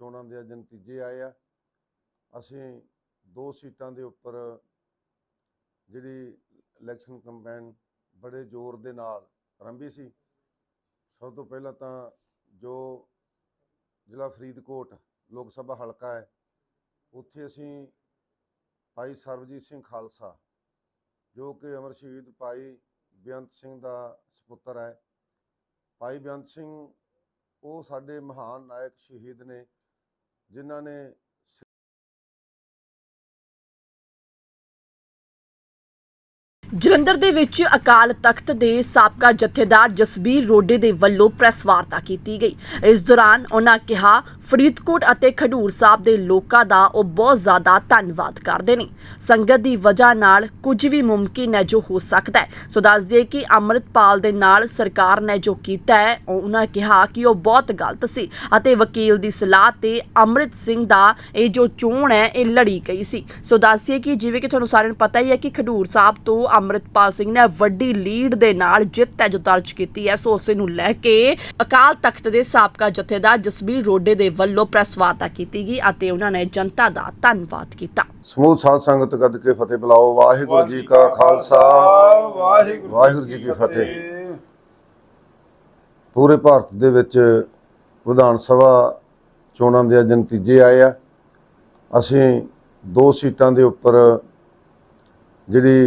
ਚੋਣਾਂ ਦੇ ਅੱਜ ਨਤੀਜੇ ਆਏ ਆ। ਅਸੀਂ ਦੋ ਸੀਟਾਂ ਦੇ ਉੱਪਰ ਜਿਹੜੀ ਇਲੈਕਸ਼ਨ ਕੰਪੇਨ ਬੜੇ ਜ਼ੋਰ ਦੇ ਨਾਲ ਆਰੰਭੀ ਸੀ। ਸਭ ਤੋਂ ਪਹਿਲਾਂ ਤਾਂ ਜੋ ਜ਼ਿਲ੍ਹਾ ਫਰੀਦਕੋਟ ਲੋਕ ਸਭਾ ਹਲਕਾ ਹੈ, ਉੱਥੇ ਅਸੀਂ ਭਾਈ ਸਰਬਜੀਤ ਸਿੰਘ ਖਾਲਸਾ, ਜੋ ਕਿ ਅਮਰ ਸ਼ਹੀਦ ਭਾਈ ਬੇਅੰਤ ਸਿੰਘ ਦਾ ਸੁਪੁੱਤਰ ਹੈ। ਭਾਈ ਬੇਅੰਤ ਸਿੰਘ, ਉਹ ਸਾਡੇ ਮਹਾਨ ਨਾਇਕ ਸ਼ਹੀਦ ਨੇ ਜਿਨ੍ਹਾਂ ਨੇ ਜਲੰਧਰ ਦੇ ਵਿੱਚ ਅਕਾਲ ਤਖਤ ਦੇ ਸਾਬਕਾ ਜਥੇਦਾਰ ਜਸਬੀਰ ਰੋਡੇ ਦੇ ਵੱਲੋਂ ਪ੍ਰੈਸ ਵਾਰਤਾ ਕੀਤੀ ਗਈ। ਇਸ ਦੌਰਾਨ ਉਹਨਾਂ ਕਿਹਾ, ਫਰੀਦਕੋਟ ਅਤੇ ਖਡੂਰ ਸਾਹਿਬ ਦੇ ਲੋਕਾਂ ਦਾ ਉਹ ਬਹੁਤ ਜ਼ਿਆਦਾ ਧੰਨਵਾਦ ਕਰਦੇ ਨੇ। ਸੰਗਤ ਦੀ ਵਜ੍ਹਾ ਨਾਲ ਕੁਝ ਵੀ ਮੁਮਕਿਨ ਹੈ ਜੋ ਹੋ ਸਕਦਾ ਹੈ। ਸੋ ਦੱਸ ਦਈਏ ਕਿ ਅੰਮ੍ਰਿਤਪਾਲ ਦੇ ਨਾਲ ਸਰਕਾਰ ਨੇ ਜੋ ਕੀਤਾ ਹੈ, ਉਹ ਉਹਨਾਂ ਕਿਹਾ ਕਿ ਉਹ ਬਹੁਤ ਗਲਤ ਸੀ ਅਤੇ ਵਕੀਲ ਦੀ ਸਲਾਹ ਤੇ ਅੰਮ੍ਰਿਤ ਸਿੰਘ ਦਾ ਇਹ ਜੋ ਚੋਣ ਹੈ, ਇਹ ਲੜੀ ਗਈ ਸੀ। ਸੋ ਦੱਸੀਏ ਕਿ ਜਿਵੇਂ ਕਿ ਤੁਹਾਨੂੰ ਸਾਰਿਆਂ ਨੂੰ ਪਤਾ ਹੀ ਹੈ ਕਿ ਖਡੂਰ ਸਾਹਿਬ ਤੋਂ ਅੰਮ੍ਰਿਤਪਾਲ ਸਿੰਘ ਨੇ ਵੱਡੀ ਲੀਡ ਦੇ ਨਾਲ ਜਿੱਤ ਹੈ ਜੋ ਦਰਜ ਕੀਤੀ ਹੈ। ਸੋ ਉਸੇ ਨੂੰ ਲੈ ਕੇ ਅਕਾਲ ਤਖਤ ਦੇ ਸਾਬਕਾ ਜਥੇਦਾਰ ਜਸਬੀਰ ਰੋਡੇ ਦੇ ਵੱਲੋਂ ਪ੍ਰੈਸ ਵਾਰਤਾ ਕੀਤੀ ਗਈ ਅਤੇ ਉਹਨਾਂ ਨੇ ਜਨਤਾ ਦਾ ਧੰਨਵਾਦ ਕੀਤਾ। ਸਮੂਹ ਸਾਧ ਸੰਗਤ ਗੱਦ ਕੇ ਫਤਿਹ ਬੁਲਾਓ। ਵਾਹਿਗੁਰੂ ਜੀ ਕਾ ਖਾਲਸਾ। ਵਾਹਿਗੁਰੂ ਜੀ ਕੀ ਫਤਿਹ। ਪੂਰੇ ਭਾਰਤ ਦੇ ਵਿੱਚ ਵਿਧਾਨ ਸਭਾ ਚੋਣਾਂ ਦੇ ਅੱਜ ਨਤੀਜੇ ਆਏ ਆ। ਅਸੀਂ ਦੋ ਸੀਟਾਂ ਦੇ ਉੱਪਰ ਜਿਹੜੀ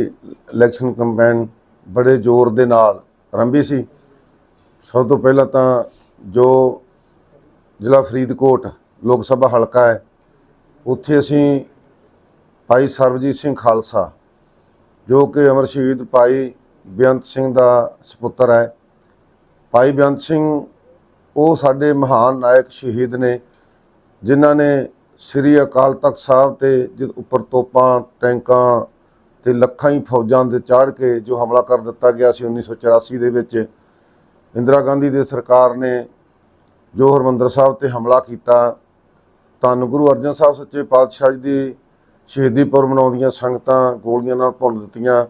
ਇਲੈਕਸ਼ਨ ਕੰਪੇਨ ਬੜੇ ਜ਼ੋਰ ਦੇ ਨਾਲ ਆਰੰਭੀ ਸੀ। ਸਭ ਤੋਂ ਪਹਿਲਾਂ ਤਾਂ ਜੋ ਜ਼ਿਲ੍ਹਾ ਫਰੀਦਕੋਟ ਲੋਕ ਸਭਾ ਹਲਕਾ ਹੈ, ਉੱਥੇ ਅਸੀਂ ਭਾਈ ਸਰਬਜੀਤ ਸਿੰਘ ਖਾਲਸਾ, ਜੋ ਕਿ ਅਮਰ ਸ਼ਹੀਦ ਭਾਈ ਬੇਅੰਤ ਸਿੰਘ ਦਾ ਸੁਪੁੱਤਰ ਹੈ। ਭਾਈ ਬੇਅੰਤ ਸਿੰਘ, ਉਹ ਸਾਡੇ ਮਹਾਨ ਨਾਇਕ ਸ਼ਹੀਦ ਨੇ, ਜਿਨ੍ਹਾਂ ਨੇ ਸ੍ਰੀ ਅਕਾਲ ਤਖਤ ਸਾਹਿਬ ਤੇ ਜਦ ਉੱਪਰ ਤੋਪਾਂ, ਟੈਂਕਾਂ ਤੇ ਲੱਖਾਂ ਹੀ ਫੌਜਾਂ ਦੇ ਚਾੜ ਕੇ ਜੋ ਹਮਲਾ ਕਰ ਦਿੱਤਾ ਗਿਆ ਸੀ 1984 ਦੇ ਵਿੱਚ, ਇੰਦਰਾ ਗਾਂਧੀ ਦੇ ਸਰਕਾਰ ਨੇ ਜੋ ਹਰਮੰਦਰ ਸਾਹਿਬ ਤੇ ਹਮਲਾ ਕੀਤਾ, ਧੰਨ ਗੁਰੂ ਅਰਜਨ ਸਾਹਿਬ ਸੱਚੇ ਪਾਤਸ਼ਾਹ ਜੀ ਦੀ ਸ਼ਹੀਦੀ ਪੁਰਬ ਮਨਾਉਂਦੀਆਂ ਸੰਗਤਾਂ ਗੋਲੀਆਂ ਨਾਲ ਭੁੰਨ ਦਿੱਤੀਆਂ।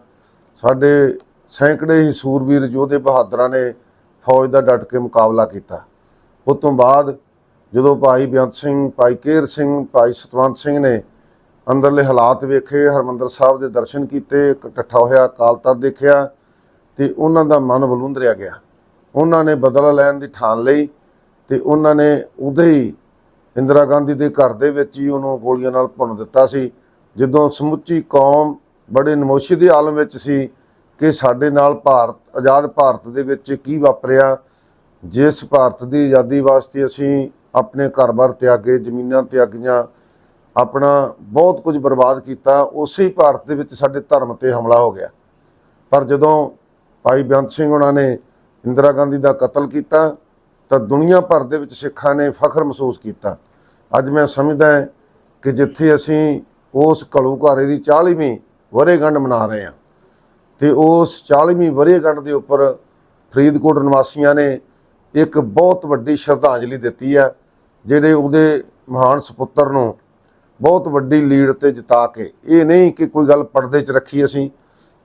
ਸਾਡੇ ਸੈਂਕੜੇ ਹੀ ਸੂਰਬੀਰ ਯੋਧੇ ਬਹਾਦਰਾਂ ਨੇ ਫੌਜ ਦਾ ਡਟ ਕੇ ਮੁਕਾਬਲਾ ਕੀਤਾ। ਉਸ ਤੋਂ ਬਾਅਦ ਜਦੋਂ ਭਾਈ ਬੇਅੰਤ ਸਿੰਘ, ਭਾਈ ਕੇਰ ਸਿੰਘ, ਭਾਈ ਸਤਵੰਤ ਸਿੰਘ ਨੇ ਅੰਦਰਲੇ ਹਾਲਾਤ ਵੇਖੇ, ਹਰਮੰਦਰ ਸਾਹਿਬ ਦੇ ਦਰਸ਼ਨ ਕੀਤੇ ਇਕੱਠਾ ਹੋਇਆ, ਅਕਾਲ ਤਖਤ ਦੇਖਿਆ ਤੇ ਉਹਨਾਂ ਦਾ ਮਨ ਬਲੁੰਦਰਿਆ ਗਿਆ। ਉਹਨਾਂ ਨੇ ਬਦਲਾ ਲੈਣ ਦੀ ਠਾਣ ਲਈ ਤੇ ਉਹਨਾਂ ਨੇ ਉਦੋਂ ਹੀ ਇੰਦਰਾ ਗਾਂਧੀ ਦੇ ਘਰ ਦੇ ਵਿੱਚ ਹੀ ਉਹਨੂੰ ਗੋਲੀਆਂ ਨਾਲ ਭੁੰਨ ਦਿੱਤਾ ਸੀ। ਜਦੋਂ ਸਮੁੱਚੀ ਕੌਮ ਬੜੇ ਨਮੋਸ਼ੀ ਦੇ ਆਲਮ ਵਿੱਚ ਸੀ ਕਿ ਸਾਡੇ ਨਾਲ ਭਾਰਤ, ਆਜ਼ਾਦ ਭਾਰਤ ਦੇ ਵਿੱਚ ਕੀ ਵਾਪਰਿਆ, ਜਿਸ ਭਾਰਤ ਦੀ ਆਜ਼ਾਦੀ ਵਾਸਤੇ ਅਸੀਂ ਆਪਣੇ ਘਰ-ਬਾਰ ਤਿਆਗੇ, ਜ਼ਮੀਨਾਂ ਤਿਆਗੀਆਂ ਆਪਣਾ ਬਹੁਤ ਕੁਝ ਬਰਬਾਦ ਕੀਤਾ, ਉਸੇ ਹੀ ਭਾਰਤ ਦੇ ਵਿੱਚ ਸਾਡੇ ਧਰਮ ਤੇ ਹਮਲਾ ਹੋ ਗਿਆ। ਪਰ ਜਦੋਂ ਭਾਈ ਬੇਅੰਤ ਸਿੰਘ ਉਹਨਾਂ ਨੇ ਇੰਦਰਾ ਗਾਂਧੀ ਦਾ ਕਤਲ ਕੀਤਾ, ਤਾਂ ਦੁਨੀਆ ਭਰ ਦੇ ਵਿੱਚ ਸਿੱਖਾਂ ਨੇ ਫਖਰ ਮਹਿਸੂਸ ਕੀਤਾ। ਅੱਜ ਮੈਂ ਸਮਝਦਾ ਕਿ ਜਿੱਥੇ ਅਸੀਂ ਉਸ ਘਾਰੇ ਦੀ 40ਵੀਂ ਵਰੇਗੰਢ ਮਨਾ ਰਹੇ ਹਾਂ, ਤੇ ਉਸ 40ਵੀਂ ਵਰੇਗੰਢ ਦੇ ਉੱਪਰ ਫਰੀਦਕੋਟ ਨਿਵਾਸੀਆਂ ਨੇ ਇੱਕ ਬਹੁਤ ਵੱਡੀ ਸ਼ਰਧਾਂਜਲੀ ਦਿੱਤੀ ਹੈ, ਜਿਹੜੇ ਉਹਦੇ ਮਹਾਨ ਸੁਪੁੱਤਰ ਨੂੰ ਬਹੁਤ ਵੱਡੀ ਲੀਡ ਤੇ ਜਿਤਾ ਕੇ। ਇਹ ਨਹੀਂ ਕਿ ਕੋਈ ਗੱਲ ਪਰਦੇ 'ਚ ਰੱਖੀ ਅਸੀਂ।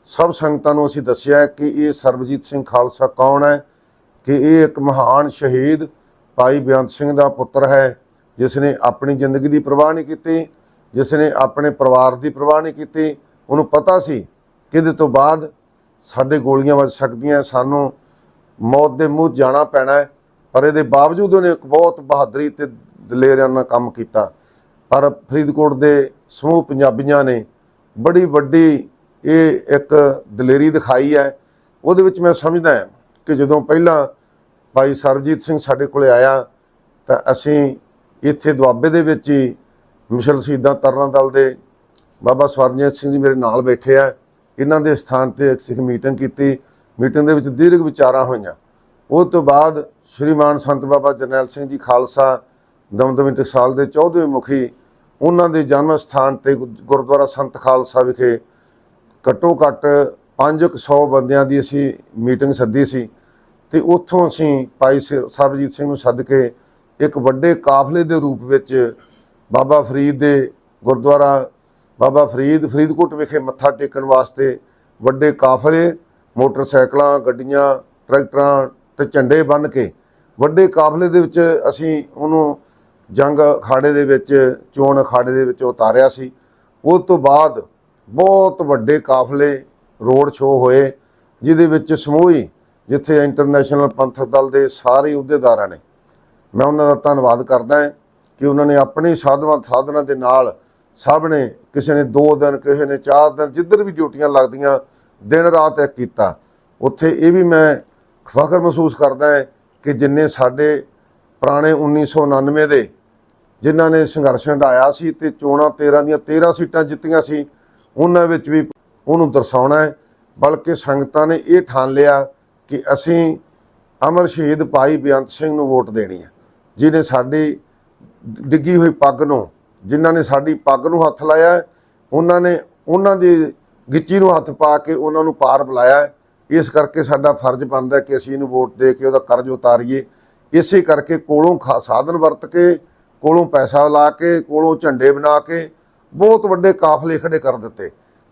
ਸਭ ਸੰਗਤਾਂ ਨੂੰ ਅਸੀਂ ਦੱਸਿਆ ਕਿ ਇਹ ਸਰਬਜੀਤ ਸਿੰਘ ਖਾਲਸਾ ਕੌਣ ਹੈ? ਕਿ ਇਹ ਇੱਕ ਮਹਾਨ ਸ਼ਹੀਦ ਭਾਈ ਬੇਅੰਤ ਸਿੰਘ ਦਾ ਪੁੱਤਰ ਹੈ, ਜਿਸ ਨੇ ਆਪਣੀ ਜ਼ਿੰਦਗੀ ਦੀ ਪਰਵਾਹ ਨਹੀਂ ਕੀਤੀ, ਜਿਸ ਨੇ ਆਪਣੇ ਪਰਿਵਾਰ ਦੀ ਪਰਵਾਹ ਨਹੀਂ ਕੀਤੀ। ਉਹਨੂੰ ਪਤਾ ਸੀ ਕਿ ਇਹਦੇ ਤੋਂ ਬਾਅਦ ਸਾਡੇ ਗੋਲੀਆਂ ਵੱਜ ਸਕਦੀਆਂ ਸਾਨੂੰ ਮੌਤ ਦੇ ਮੂੰਹ ਜਾਣਾ ਪੈਣਾ ਪਰ ਇਹਦੇ ਬਾਵਜੂਦ ਉਹਨੇ ਇੱਕ ਬਹੁਤ ਬਹਾਦਰੀ ਤੇ ਦਲੇਰਿਆਂ ਨਾਲ ਕੰਮ ਕੀਤਾ। ਪਰ ਫਰੀਦਕੋਟ ਦੇ ਸਮੂਹ ਪੰਜਾਬੀਆਂ ਨੇ ਬੜੀ ਵੱਡੀ ਇਹ ਇੱਕ ਦਲੇਰੀ ਦਿਖਾਈ ਹੈ। ਉਹਦੇ ਵਿੱਚ ਮੈਂ ਸਮਝਦਾ ਹਾਂ ਕਿ ਜਦੋਂ ਪਹਿਲਾਂ ਭਾਈ ਸਰਬਜੀਤ ਸਿੰਘ ਸਾਡੇ ਕੋਲੇ ਆਇਆ ਤਾਂ ਅਸੀਂ ਇੱਥੇ ਦੁਆਬੇ ਦੇ ਵਿੱਚ ਹੀ ਮਿਸ਼ਲ ਸ਼ਹੀਦਾਂ ਤਰਨਾ ਦਲ ਦੇ ਬਾਬਾ ਸਵਰਨਜੀਤ ਸਿੰਘ ਜੀ ਮੇਰੇ ਨਾਲ ਬੈਠੇ ਆ। ਇਹਨਾਂ ਦੇ ਸਥਾਨ ਤੇ ਇੱਕ ਸਿੱਖ ਮੀਟਿੰਗ ਕੀਤੀ। ਮੀਟਿੰਗ ਦੇ ਵਿੱਚ ਦੀਰਘ ਵਿਚਾਰਾਂ ਹੋਈਆਂ। ਉਹ ਤੋਂ ਬਾਅਦ ਸ਼੍ਰੀਮਾਨ ਸੰਤ ਬਾਬਾ ਜਰਨੈਲ ਸਿੰਘ ਜੀ ਖਾਲਸਾ ਦਮਦਮੀ ਟਕਸਾਲ ਦੇ 14ਵੇਂ ਮੁਖੀ ਉਹਨਾਂ ਦੇ ਜਨਮ ਸਥਾਨ ਤੇ ਗੁ- ਗੁਰਦੁਆਰਾ ਸੰਤ ਖਾਲਸਾ ਵਿਖੇ ਘੱਟੋ ਘੱਟ 500 ਬੰਦਿਆਂ ਦੀ ਅਸੀਂ ਮੀਟਿੰਗ ਸੱਦੀ ਸੀ ਤੇ ਉੱਥੋਂ ਅਸੀਂ ਭਾਈ ਸ- ਸਰਬਜੀਤ ਸਿੰਘ ਨੂੰ ਸੱਦ ਕੇ ਇੱਕ ਵੱਡੇ ਕਾਫਲੇ ਦੇ ਰੂਪ ਵਿੱਚ ਬਾਬਾ ਫਰੀਦ ਦੇ ਗੁਰਦੁਆਰਾ ਬਾਬਾ ਫਰੀਦ, ਫਰੀਦਕੋਟ ਵਿਖੇ ਮੱਥਾ ਟੇਕਣ ਵਾਸਤੇ ਵੱਡੇ ਕਾਫਲੇ, ਮੋਟਰਸਾਈਕਲਾਂ, ਗੱਡੀਆਂ, ਟਰੈਕਟਰਾਂ ਤੇ ਝੰਡੇ ਬੰਨ੍ਹ ਕੇ ਵੱਡੇ ਕਾਫਲੇ ਦੇ ਵਿੱਚ ਅਸੀਂ ਉਹਨੂੰ ਜੰਗ ਅਖਾੜੇ ਦੇ ਵਿੱਚ, ਚੋਣ ਅਖਾੜੇ ਦੇ ਵਿੱਚ ਉਤਾਰਿਆ ਸੀ। ਉਸ ਤੋਂ ਬਾਅਦ ਬਹੁਤ ਵੱਡੇ ਕਾਫਲੇ ਰੋਡ ਸ਼ੋਅ ਹੋਏ, ਜਿਹਦੇ ਵਿੱਚ ਸਮੂਹੀ ਜਿੱਥੇ ਇੰਟਰਨੈਸ਼ਨਲ ਪੰਥਕ ਦਲ ਦੇ ਸਾਰੇ ਅਹੁਦੇਦਾਰਾਂ ਨੇ। ਮੈਂ ਉਹਨਾਂ ਦਾ ਧੰਨਵਾਦ ਕਰਦਾ ਹਾਂ ਕਿ ਉਹਨਾਂ ਨੇ ਆਪਣੀ ਸਾਧਵਾਂ ਸਾਧਨਾਂ ਦੇ ਨਾਲ ਸਭ ਨੇ ਕਿਸੇ ਨੇ 2 ਦਿਨ, ਕਿਸੇ ਨੇ 4 ਦਿਨ, ਜਿੱਧਰ ਵੀ ਡਿਊਟੀਆਂ ਲੱਗਦੀਆਂ, ਦਿਨ ਰਾਤ ਇੱਕ ਕੀਤਾ। ਉੱਥੇ ਇਹ ਵੀ ਮੈਂ ਫਖਰ ਮਹਿਸੂਸ ਕਰਦਾ ਹਾਂ ਕਿ ਜਿੰਨੇ ਸਾਡੇ ਪੁਰਾਣੇ 1999 ਦੇ ਜਿਨ੍ਹਾਂ ਨੇ ਸੰਘਰਸ਼ ਹੰਡਾਇਆ ਸੀ ਤੇ ਚੋਣਾਂ 13 ਦੀਆਂ 13 ਸੀਟਾਂ ਜਿੱਤੀਆਂ ਸੀ, ਉਹਨਾਂ ਵਿੱਚ ਵੀ ਉਹਨੂੰ ਦਰਸਾਉਣਾ ਹੈ। ਬਲਕਿ ਸੰਗਤਾਂ ਨੇ ਇਹ ਠਾਣ ਲਿਆ ਕਿ ਅਸੀਂ ਅਮਰ ਸ਼ਹੀਦ ਭਾਈ ਬੇਅੰਤ ਸਿੰਘ ਨੂੰ ਵੋਟ ਦੇਣੀ ਹੈ। ਜਿਹਨੇ ਸਾਡੀ ਡਿੱਗੀ ਹੋਈ ਪੱਗ ਨੂੰ, ਜਿਨ੍ਹਾਂ ਨੇ ਸਾਡੀ ਪੱਗ ਨੂੰ ਹੱਥ ਲਾਇਆ ਉਹਨਾਂ ਨੇ ਉਹਨਾਂ ਦੀ ਗਿੱਚੀ ਨੂੰ ਹੱਥ ਪਾ ਕੇ ਉਹਨਾਂ ਨੂੰ ਪਾਰ ਬੁਲਾਇਆ ਹੈ। ਇਸ ਕਰਕੇ ਸਾਡਾ ਫਰਜ਼ ਬਣਦਾ ਕਿ ਅਸੀਂ ਇਹਨੂੰ ਵੋਟ ਦੇ ਕੇ ਉਹਦਾ ਕਰਜ਼ ਉਤਾਰੀਏ। ਇਸੇ ਕਰਕੇ ਕੋਲੋਂ ਖਾ- ਸਾਧਨ ਵਰਤ ਕੇ ਕੋਲੋਂ ਪੈਸਾ ਲਾ ਕੇ, ਕੋਲੋਂ ਝੰਡੇ ਬਣਾ ਕੇ, ਬਹੁਤ ਵੱਡੇ ਕਾਫਲੇ ਖੜੇ ਕਰ ਦਿੱਤੇ।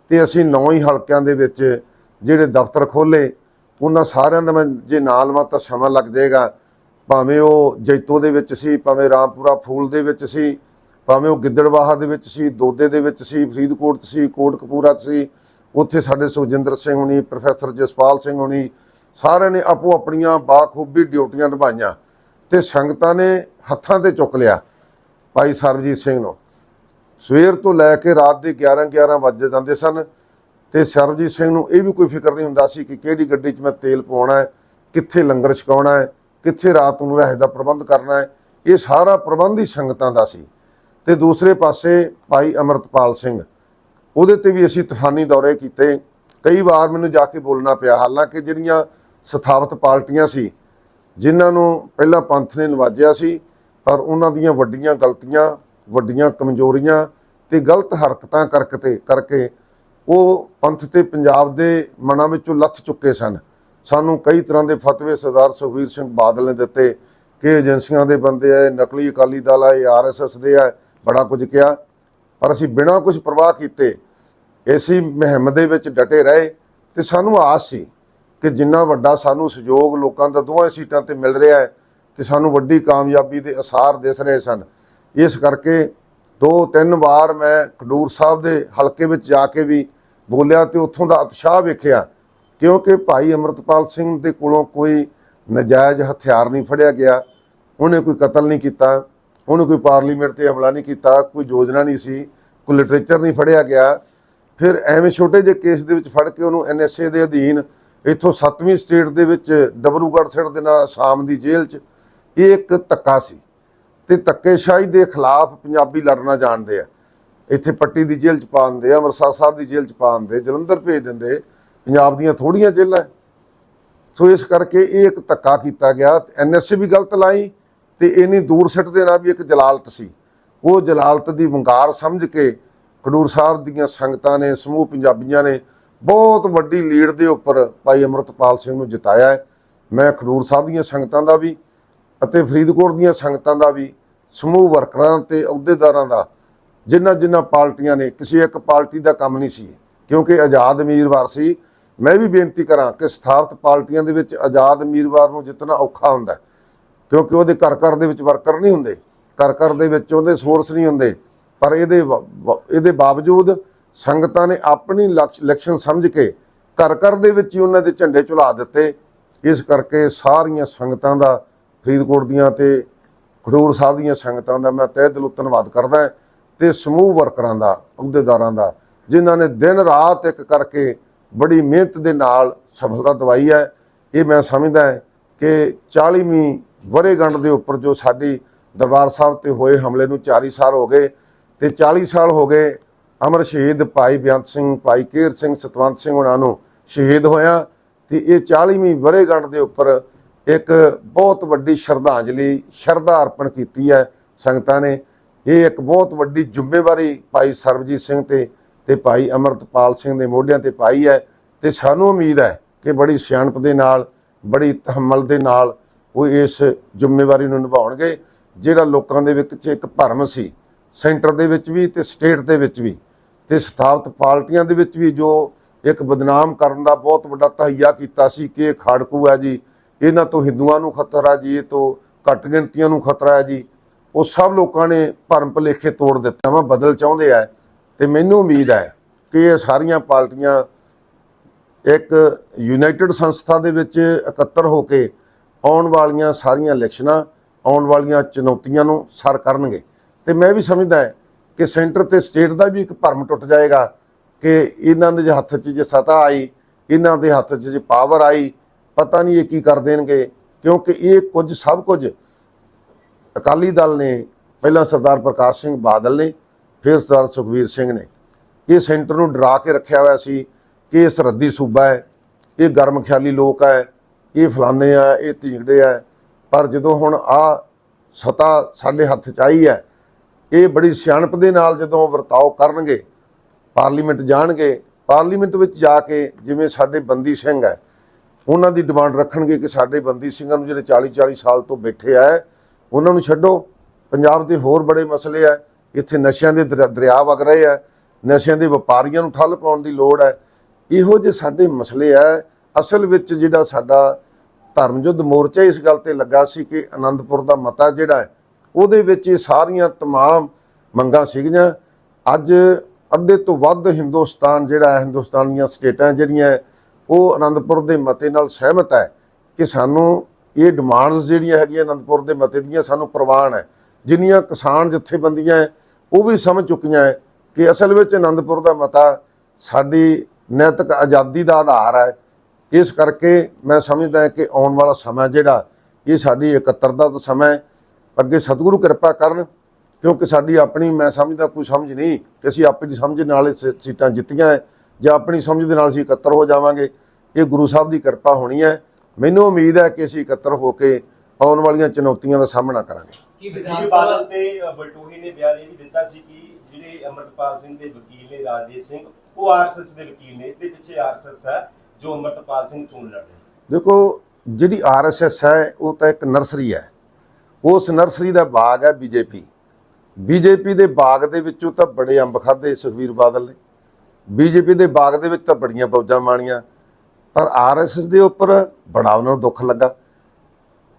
ਤੇ ਅਸੀਂ ਨੌ ਹੀ ਹਲਕਿਆਂ ਦੇ ਵਿੱਚ ਜਿਹੜੇ ਦਫ਼ਤਰ ਖੋਲੇ ਉਹਨਾਂ ਸਾਰਿਆਂ ਦਾ ਮੈਂ ਜੇ ਨਾਲ ਲਵਾਂ ਤਾਂ ਸਮਾਂ ਲੱਗ ਜਾਏਗਾ। ਭਾਵੇਂ ਉਹ ਜੈਤੋ ਦੇ ਵਿੱਚ ਸੀ, ਭਾਵੇਂ ਰਾਮਪੁਰਾ ਫੂਲ ਦੇ ਵਿੱਚ ਸੀ, ਭਾਵੇਂ ਉਹ ਗਿੱਦੜਵਾਹਾ ਦੇ ਵਿੱਚ ਸੀ, ਦੋਦੇ ਦੇ ਵਿੱਚ ਸੀ, ਫਰੀਦਕੋਟ 'ਚ ਸੀ, ਕੋਟਕਪੂਰਾ 'ਚ ਸੀ, ਉੱਥੇ ਸਾਡੇ ਸੁਖਜਿੰਦਰ ਸਿੰਘ ਹੁਣੀ, ਪ੍ਰੋਫੈਸਰ ਜਸਪਾਲ ਸਿੰਘ ਹੁਣੀ, ਸਾਰਿਆਂ ਨੇ ਆਪੋ ਆਪਣੀਆਂ ਬਾਖੂਬੀ ਡਿਊਟੀਆਂ ਨਿਭਾਈਆਂ। ਤੇ ਸੰਗਤਾਂ ਨੇ ਹੱਥਾਂ ਤੇ ਚੁੱਕ ਲਿਆ। ਭਾਈ ਸਰਬਜੀਤ ਸਿੰਘ ਨੂੰ। ਸਵੇਰ ਤੋਂ ਲੈ ਕੇ ਰਾਤ ਦੇ 11 11 ਵਜੇ ਜਾਂਦੇ ਸਨ ਤੇ ਸਰਬਜੀਤ ਸਿੰਘ ਨੂੰ ਇਹ ਵੀ ਕੋਈ ਫਿਕਰ ਨਹੀਂ ਹੁੰਦਾ ਸੀ ਕਿ ਕਿਹੜੀ ਗੱਡੀ 'ਚ ਮੈਂ ਤੇਲ ਪਵਾਉਣਾ ਹੈ, ਕਿੱਥੇ ਲੰਗਰ ਛਕਾਉਣਾ ਹੈ, ਕਿੱਥੇ ਰਾਤ ਨੂੰ ਰਹਿ ਦਾ ਪ੍ਰਬੰਧ ਕਰਨਾ ਹੈ। ਇਹ ਸਾਰਾ ਪ੍ਰਬੰਧ ਹੀ ਸੰਗਤਾਂ ਦਾ ਸੀ। ਤੇ ਦੂਸਰੇ ਪਾਸੇ ਭਾਈ ਅਮਰਤਪਾਲ ਸਿੰਘ, ਉਹਦੇ ਤੇ ਵੀ ਅਸੀਂ ਤੂਫਾਨੀ ਦੌਰੇ ਕੀਤੇ। ਕਈ ਵਾਰ ਮੈਨੂੰ ਜਾ ਕੇ ਬੋਲਣਾ ਪਿਆ, ਹਾਲਾਂਕਿ ਜਿਹੜੀਆਂ ਸਥਾਪਿਤ ਪਾਰਟੀਆਂ ਸੀ, ਜਿਨ੍ਹਾਂ ਨੂੰ ਪਹਿਲਾਂ ਪੰਥ ਨੇ ਨਵਾਜਿਆ ਸੀ ਪਰ ਉਹਨਾਂ ਦੀਆਂ ਵੱਡੀਆਂ ਗਲਤੀਆਂ, ਵੱਡੀਆਂ ਕਮਜ਼ੋਰੀਆਂ ਤੇ ਗਲਤ ਹਰਕਤਾਂ ਕਰਕੇ ਕਰਕੇ ਉਹ ਪੰਥ ਤੇ ਪੰਜਾਬ ਦੇ ਮਨਾਂ ਵਿੱਚੋਂ ਲੱਥ ਚੁੱਕੇ ਸਨ। ਸਾਨੂੰ ਕਈ ਤਰ੍ਹਾਂ ਦੇ ਫਤਵੇ ਸਰਦਾਰ ਸੁਖਵੀਰ ਸਿੰਘ ਬਾਦਲ ਨੇ ਦਿੱਤੇ ਕਿ ਏਜੰਸੀਆਂ ਦੇ ਬੰਦੇ ਆ ਨਕਲੀ ਅਕਾਲੀ ਦਲ ਆ ਇਹ ਆਰਐਸਐਸ ਦੇ ਆ ਬੜਾ ਕੁਝ ਕਿਹਾ। ਪਰ ਅਸੀਂ ਬਿਨਾਂ ਕੁਝ ਪ੍ਰਵਾਹ ਕੀਤੇ ਇਸੇ ਮੁਹਿੰਮ ਦੇ ਵਿੱਚ ਡਟੇ ਰਹੇ ਤੇ ਸਾਨੂੰ ਆਸ ਸੀ ਕਿ ਜਿੰਨਾ ਵੱਡਾ ਸਾਨੂੰ ਸਹਿਯੋਗ ਲੋਕਾਂ ਦਾ ਦੋਹਾਂ ਸੀਟਾਂ ਤੇ ਮਿਲ ਰਿਹਾ ਹੈ ਤੇ ਸਾਨੂੰ ਵੱਡੀ ਕਾਮਯਾਬੀ ਦੇ ਅਸਾਰ ਦਿਸ ਰਹੇ ਸਨ। ਇਸ ਕਰਕੇ ਦੋ ਤਿੰਨ ਵਾਰ ਮੈਂ ਖਡੂਰ ਸਾਹਿਬ ਦੇ ਹਲਕੇ ਵਿੱਚ ਜਾ ਕੇ ਵੀ ਬੋਲਿਆ ਤੇ ਉੱਥੋਂ ਦਾ ਉਤਸ਼ਾਹ ਵੇਖਿਆ, ਕਿਉਂਕਿ ਭਾਈ ਅਮਰਤਪਾਲ ਸਿੰਘ ਦੇ ਕੋਲੋਂ ਕੋਈ ਨਜਾਇਜ਼ ਹਥਿਆਰ ਨਹੀਂ ਫੜਿਆ ਗਿਆ। ਉਹਨੇ ਕੋਈ ਕਤਲ ਨਹੀਂ ਕੀਤਾ, ਉਹਨੇ ਕੋਈ ਪਾਰਲੀਮੈਂਟ ਤੇ ਹਮਲਾ ਨਹੀਂ ਕੀਤਾ, ਕੋਈ ਯੋਜਨਾ ਨਹੀਂ ਸੀ, ਕੋਈ ਲਿਟਰੇਚਰ ਨਹੀਂ ਫੜਿਆ ਗਿਆ। ਫਿਰ ਐਵੇਂ ਛੋਟੇ ਜਿਹੇ ਕੇਸ ਦੇ ਵਿੱਚ ਫੜ ਕੇ ਉਹਨੂੰ ਐਨਐਸਏ ਦੇ ਅਧੀਨ ਇੱਥੋਂ 7ਵੀਂ ਸਟੇਟ ਦੇ ਵਿੱਚ ਡਬਰੂਗੜ੍ਹ ਦੇ ਨਾਲ ਆਸਾਮ ਦੀ ਜੇਲ੍ਹ 'ਚ ਇਹ ਇੱਕ ਧੱਕਾ ਸੀ ਤੇ ਧੱਕੇਸ਼ਾਹੀ ਦੇ ਖਿਲਾਫ ਪੰਜਾਬੀ ਲੜਨਾ ਜਾਣਦੇ ਆ। ਇੱਥੇ ਪੱਟੀ ਦੀ ਜੇਲ੍ਹ 'ਚ ਪਾ ਦਿੰਦੇ ਆ, ਅੰਮ੍ਰਿਤਸਰ ਸਾਹਿਬ ਦੀ ਜੇਲ੍ਹ 'ਚ ਪਾ ਦਿੰਦੇ ਜਲੰਧਰ ਭੇਜ ਦਿੰਦੇ ਪੰਜਾਬ ਦੀਆਂ ਥੋੜੀਆਂ ਜੇਲ੍ਹਾਂ ਸੋ ਇਸ ਕਰਕੇ ਇਹ ਇੱਕ ਧੱਕਾ ਕੀਤਾ ਗਿਆ। ਐਨਐਸਏ ਵੀ ਗਲਤ ਲਾਈ ਤੇ ਇੰਨੀ ਦੂਰ ਸਿੱਟ ਦੇਣਾ ਵੀ ਇੱਕ ਜਲਾਲਤ ਸੀ। ਉਹ ਜਲਾਲਤ ਦੀ ਵੰਗਾਰ ਸਮਝ ਕੇ ਖਡੂਰ ਸਾਹਿਬ ਦੀਆਂ ਸੰਗਤਾਂ ਨੇ, ਸਮੂਹ ਪੰਜਾਬੀਆਂ ਨੇ ਬਹੁਤ ਵੱਡੀ ਲੀਡ ਦੇ ਉੱਪਰ ਭਾਈ ਅਮਰਤਪਾਲ ਸਿੰਘ ਨੂੰ ਜਿਤਾਇਆ ਹੈ ਮੈਂ ਖਡੂਰ ਸਾਹਿਬ ਦੀਆਂ ਸੰਗਤਾਂ ਦਾ ਵੀ ਅਤੇ ਫਰੀਦਕੋਟ ਦੀਆਂ ਸੰਗਤਾਂ ਦਾ ਵੀ, ਸਮੂਹ ਵਰਕਰਾਂ ਤੇ ਅਹੁਦੇਦਾਰਾਂ ਦਾ, ਜਿਨ੍ਹਾਂ ਜਿਨ੍ਹਾਂ ਪਾਰਟੀਆਂ ਨੇ, ਕਿਸੇ ਇੱਕ ਪਾਰਟੀ ਦਾ ਕੰਮ ਨਹੀਂ ਸੀ, ਕਿਉਂਕਿ ਆਜ਼ਾਦ ਉਮੀਦਵਾਰ ਸੀ। ਮੈਂ ਵੀ ਬੇਨਤੀ ਕਰਾਂ ਕਿ ਸਥਾਪਿਤ ਪਾਰਟੀਆਂ ਦੇ ਵਿੱਚ ਆਜ਼ਾਦ ਉਮੀਦਵਾਰ ਨੂੰ ਜਿੱਤਣਾ ਔਖਾ ਹੁੰਦਾ ਕਿਉਂਕਿ ਉਹਦੇ ਘਰ ਘਰ ਦੇ ਵਿੱਚ ਵਰਕਰ ਨਹੀਂ ਹੁੰਦੇ, ਘਰ ਘਰ ਦੇ ਵਿੱਚ ਉਹਦੇ ਸੋਰਸ ਨਹੀਂ ਹੁੰਦੇ, ਪਰ ਇਹਦੇ ਵਾ- ਵਾ- ਇਹਦੇ ਬਾਵਜੂਦ ਸੰਗਤਾਂ ਨੇ ਆਪਣੀ ਲਕਸ਼- ਇਲੈਕਸ਼ਨ ਸਮਝ ਕੇ ਘਰ ਘਰ ਦੇ ਵਿੱਚ ਹੀ ਉਹਨਾਂ ਦੇ ਝੰਡੇ ਝੁਲਾ ਦਿੱਤੇ। ਇਸ ਕਰਕੇ ਸਾਰੀਆਂ ਸੰਗਤਾਂ ਦਾ ਫਰੀਦਕੋਟ ਦੀਆਂ ਤੇ ਖਡੂਰ ਸਾਹਿਬ ਦੀਆਂ ਸੰਗਤਾਂ ਦਾ ਮੈਂ ਤਹਿ ਦਿਲੋਂ ਧੰਨਵਾਦ ਕਰਦਾ ਹਾਂ ਤੇ ਸਮੂਹ ਵਰਕਰਾਂ ਦਾ, ਅਹੁਦੇਦਾਰਾਂ ਦਾ, ਜਿਨ੍ਹਾਂ ਨੇ ਦਿਨ ਰਾਤ ਇੱਕ ਕਰਕੇ ਬੜੀ ਮਿਹਨਤ ਦੇ ਨਾਲ ਸਫਲਤਾ ਦਵਾਈ ਹੈ। ਇਹ ਮੈਂ ਸਮਝਦਾ ਕਿ 40ਵੀਂ ਵਰੇਗੰਢ ਦੇ ਉੱਪਰ ਜੋ ਸਾਡੀ ਦਰਬਾਰ ਸਾਹਿਬ ਤੇ ਹੋਏ ਹਮਲੇ ਨੂੰ 40 ਸਾਲ ਹੋ ਗਏ ਤੇ 40 ਸਾਲ ਹੋ ਗਏ ਅਮਰ ਸ਼ਹੀਦ ਭਾਈ ਬੇਅੰਤ ਸਿੰਘ, ਭਾਈ ਕੇਰ ਸਿੰਘ, ਸਤਵੰਤ ਸਿੰਘ ਉਹਨਾਂ ਨੂੰ ਸ਼ਹੀਦ ਹੋਇਆ ਤੇ ਇਹ 40ਵੀਂ ਵਰੇਗੰਢ ਦੇ ਉੱਪਰ ਇੱਕ ਬਹੁਤ ਵੱਡੀ ਸ਼ਰਧਾਂਜਲੀ, ਸ਼ਰਧਾ ਅਰਪਣ ਕੀਤੀ ਹੈ ਸੰਗਤਾਂ ਨੇ। ਇਹ ਇੱਕ ਬਹੁਤ ਵੱਡੀ ਜ਼ਿੰਮੇਵਾਰੀ ਭਾਈ ਸਰਬਜੀਤ ਸਿੰਘ ਤੇ ਤੇ ਭਾਈ ਅਮਰਤਪਾਲ ਸਿੰਘ ਦੇ ਮੋਢਿਆਂ ਤੇ ਪਾਈ ਹੈ ਤੇ ਸਾਨੂੰ ਉਮੀਦ ਹੈ ਕਿ ਬੜੀ ਸਿਆਣਪ ਦੇ ਨਾਲ, ਬੜੀ ਤਹਮਲ ਦੇ ਨਾਲ ਉਹ ਇਸ ਜ਼ਿੰਮੇਵਾਰੀ ਨੂੰ ਨਿਭਾਉਣਗੇ, ਜਿਹੜਾ ਲੋਕਾਂ ਦੇ ਵਿੱਚ ਇੱਕ ਭਰਮ ਸੀ। ਸੈਂਟਰ ਦੇ ਵਿੱਚ ਵੀ ਤੇ ਸਟੇਟ ਦੇ ਵਿੱਚ ਵੀ ਤੇ ਸਥਾਪਤ ਪਾਰਟੀਆਂ ਦੇ ਵਿੱਚ ਵੀ ਜੋ ਇੱਕ ਬਦਨਾਮ ਕਰਨ ਦਾ ਬਹੁਤ ਵੱਡਾ ਤਹਈਆ ਕੀਤਾ ਸੀ ਕਿ ਇਹ ਖਾੜਕੂ ਹੈ ਜੀ। ਇਹਨਾਂ ਤੋਂ ਹਿੰਦੂਆਂ ਨੂੰ ਖਤਰਾ ਜੀ, ਇਹ ਤੋਂ ਘੱਟ ਗਿਣਤੀਆਂ ਨੂੰ ਖਤਰਾ ਹੈ ਜੀ। ਉਹ ਸਭ ਲੋਕਾਂ ਨੇ ਭਰਮ ਭੁਲੇਖੇ ਤੋੜ ਦਿੱਤਾ। ਵਾ ਬਦਲ ਚਾਹੁੰਦੇ ਆ ਤੇ ਮੈਨੂੰ ਉਮੀਦ ਹੈ ਕਿ ਇਹ ਸਾਰੀਆਂ ਪਾਰਟੀਆਂ ਇੱਕ ਯੂਨਾਈਟਿਡ ਸੰਸਥਾ ਦੇ ਵਿੱਚ ਇਕੱਤਰ ਹੋ ਕੇ ਆਉਣ ਵਾਲੀਆਂ ਸਾਰੀਆਂ ਇਲੈਕਸ਼ਨਾਂ, ਆਉਣ ਵਾਲੀਆਂ ਚੁਣੌਤੀਆਂ ਨੂੰ ਸਰ ਕਰਨਗੇ। ਤੇ ਮੈਂ ਵੀ ਸਮਝਦਾ ਹਾਂ ਕਿ ਸੈਂਟਰ ਤੇ ਸਟੇਟ ਦਾ ਵੀ ਇੱਕ ਭਰਮ ਟੁੱਟ ਜਾਏਗਾ ਕਿ ਇਹਨਾਂ ਦੇ ਜੇ ਹੱਥ 'ਚ ਜੇ ਸਤਾ ਆਈ, ਇਹਨਾਂ ਦੇ ਹੱਥ 'ਚ ਜੇ ਪਾਵਰ ਆਈ ਪਤਾ ਨਹੀਂ ਇਹ ਕੀ ਕਰ ਦੇਣਗੇ, ਕਿਉਂਕਿ ਇਹ ਕੁਝ ਸਭ ਕੁਝ ਅਕਾਲੀ ਦਲ ਨੇ, ਪਹਿਲਾਂ ਸਰਦਾਰ ਪ੍ਰਕਾਸ਼ ਸਿੰਘ ਬਾਦਲ ਨੇ, ਫਿਰ ਸਰਦਾਰ ਸੁਖਬੀਰ ਸਿੰਘ ਨੇ। ਇਹ ਸੈਂਟਰ ਨੂੰ ਡਰਾ ਕੇ ਰੱਖਿਆ ਹੋਇਆ ਸੀ ਕਿ ਇਹ ਸਰਹੱਦੀ ਸੂਬਾ ਹੈ, ਇਹ ਗਰਮ ਖਿਆਲੀ ਲੋਕ ਹੈ, ਇਹ ਫਲਾਣੇ ਆ, ਇਹ ਢੀਂਗੜੇ ਆ। ਪਰ ਜਦੋਂ ਹੁਣ ਆ ਸਤਾ ਸਾਡੇ ਹੱਥ 'ਚ ਆਈ ਹੈ, ਇਹ ਬੜੀ ਸਿਆਣਪ ਦੇ ਨਾਲ ਜਦੋਂ ਵਰਤਾਓ ਕਰਨਗੇ, ਪਾਰਲੀਮੈਂਟ ਜਾਣਗੇ, ਪਾਰਲੀਮੈਂਟ ਵਿੱਚ ਜਾ ਕੇ ਜਿਵੇਂ ਸਾਡੇ ਬੰਦੀ ਸਿੰਘ ਹੈ ਉਹਨਾਂ ਦੀ ਡਿਮਾਂਡ ਰੱਖਣਗੇ ਕਿ ਸਾਡੇ ਬੰਦੀ ਸਿੰਘਾਂ ਨੂੰ ਜਿਹੜੇ 40 40 ਸਾਲ ਤੋਂ ਬੈਠੇ ਆ ਉਹਨਾਂ ਨੂੰ ਛੱਡੋ ਪੰਜਾਬ ਦੇ ਹੋਰ ਬੜੇ ਮਸਲੇ ਆ ਇੱਥੇ ਨਸ਼ਿਆਂ ਦੇ ਦਰ- ਦਰਿਆ ਵਗ ਰਹੇ ਆ ਨਸ਼ਿਆਂ ਦੇ ਵਪਾਰੀਆਂ ਨੂੰ ਠੱਲ ਪਾਉਣ ਦੀ ਲੋੜ ਹੈ ਇਹੋ ਜਿਹੇ ਸਾਡੇ ਮਸਲੇ ਆ ਅਸਲ ਵਿੱਚ ਜਿਹੜਾ ਸਾਡਾ ਧਰਮ ਯੁੱਧ ਮੋਰਚਾ ਇਸ ਗੱਲ ਤੇ ਲੱਗਾ ਸੀ ਕਿ ਆਨੰਦਪੁਰ ਦਾ ਮਤਾ ਜਿਹੜਾ ਹੈ ਉਹਦੇ ਵਿੱਚ ਇਹ ਸਾਰੀਆਂ तमाम ਮੰਗਾਂ ਸੀਗੀਆਂ ਅੱਜ ਅੱਧੇ ਤੋਂ ਵੱਧ ਹਿੰਦੁਸਤਾਨ ਜਿਹੜਾ ਹੈ ਹਿੰਦੁਸਤਾਨ ਦੀਆਂ ਸਟੇਟਾਂ ਜਿਹੜੀਆਂ ਹੈ, ਉਹ ਆਨੰਦਪੁਰ ਦੇ ਮਤੇ ਨਾਲ ਸਹਿਮਤ ਹੈ ਕਿ ਸਾਨੂੰ ਇਹ ਡਿਮਾਂਡਸ ਜਿਹੜੀਆਂ ਹੈਗੀਆਂ ਆਨੰਦਪੁਰ ਦੇ ਮਤੇ ਦੀਆਂ ਸਾਨੂੰ ਪ੍ਰਵਾਨ ਹੈ। ਜਿੰਨੀਆਂ ਕਿਸਾਨ ਜਥੇਬੰਦੀਆਂ ਹੈ, ਉਹ ਵੀ ਸਮਝ ਚੁੱਕੀਆਂ ਹੈ ਕਿ ਅਸਲ ਵਿੱਚ ਆਨੰਦਪੁਰ ਦਾ ਮਤਾ ਸਾਡੀ ਨੈਤਿਕ ਆਜ਼ਾਦੀ ਦਾ ਆਧਾਰ ਹੈ। ਇਸ ਕਰਕੇ ਮੈਂ ਸਮਝਦਾ ਹਾਂ ਕਿ ਆਉਣ ਵਾਲਾ ਸਮਾਂ ਜਿਹੜਾ ਇਹ ਸਾਡੀ ਇਕੱਤਰਤਾ ਦਾ ਸਮਾਂ ਹੈ। ਅੱਗੇ ਸਤਿਗੁਰੂ ਕਿਰਪਾ ਕਰਨ ਕਿਉਂਕਿ ਸਾਡੀ ਆਪਣੀ ਮੈਂ ਸਮਝਦਾ ਕੋਈ ਸਮਝ ਨਹੀਂ ਕਿ ਅਸੀਂ ਆਪਣੀ ਸਮਝ ਨਾਲ ਇਹ ਸੀਟਾਂ ਜਿੱਤੀਆਂ ਹੈ। ਜਾਂ ਆਪਣੀ ਸਮਝ ਦੇ ਨਾਲ ਅਸੀਂ ਇਕੱਤਰ ਹੋ ਜਾਵਾਂਗੇ। ਇਹ ਗੁਰੂ ਸਾਹਿਬ ਦੀ ਕਿਰਪਾ ਹੋਣੀ ਹੈ। ਮੈਨੂੰ ਉਮੀਦ ਹੈ ਕਿ ਅਸੀਂ ਇਕੱਤਰ ਹੋ ਕੇ ਆਉਣ ਵਾਲੀਆਂ ਚੁਣੌਤੀਆਂ ਦਾ ਸਾਹਮਣਾ ਕਰਾਂਗੇ। ਕਿ ਵਿਧਾਨ ਬਾਦਲ ਸਭਾ ਤੇ ਅ, ਬਲਟੋਹੀ ਨੇ ਬਿਆਨ ਇਹ ਵੀ ਦਿੱਤਾ ਸੀ ਕਿ ਜਿਹੜੇ ਅਮਰਤਪਾਲ ਸਿੰਘ ਦੇ ਵਕੀਲ ਨੇ ਰਾਜਦੀਪ ਸਿੰਘ ਉਹ ਆਰਐਸਐਸ ਦੇ ਵਕੀਲ ਨੇ। ਇਸ ਦੇ ਪਿੱਛੇ ਆਰਐਸਐਸ ਹੈ ਜੋ ਅਮਰਤਪਾਲ ਸਿੰਘ ਚੋਣ ਲੜ ਰਹੇ ਦੇਖੋ ਜਿਹੜੀ ਆਰਐਸਐਸ ਹੈ ਉਹ ਤਾਂ ਇੱਕ ਨਰਸਰੀ ਹੈ। ਉਸ ਨਰਸਰੀ ਦਾ ਬਾਗ ਹੈ ਬੀਜੇਪੀ ਬੀਜੇਪੀ ਦੇ ਬਾਗ ਦੇ ਵਿੱਚੋਂ ਤਾਂ ਬੜੇ ਅੰਬ ਖਾਦੇ ਸੁਖਬੀਰ ਬਾਦਲ ਨੇ। ਬੀਜੇਪੀ ਦੇ ਬਾਗ ਦੇ ਵਿੱਚ ਤਾਂ ਬੜੀਆਂ ਫੌਜਾਂ ਮਾਣੀਆਂ ਪਰ ਆਰਐਸਐਸ ਦੇ ਉੱਪਰ ਬੜਾ ਉਹਨਾਂ ਨੂੰ ਦੁੱਖ ਲੱਗਾ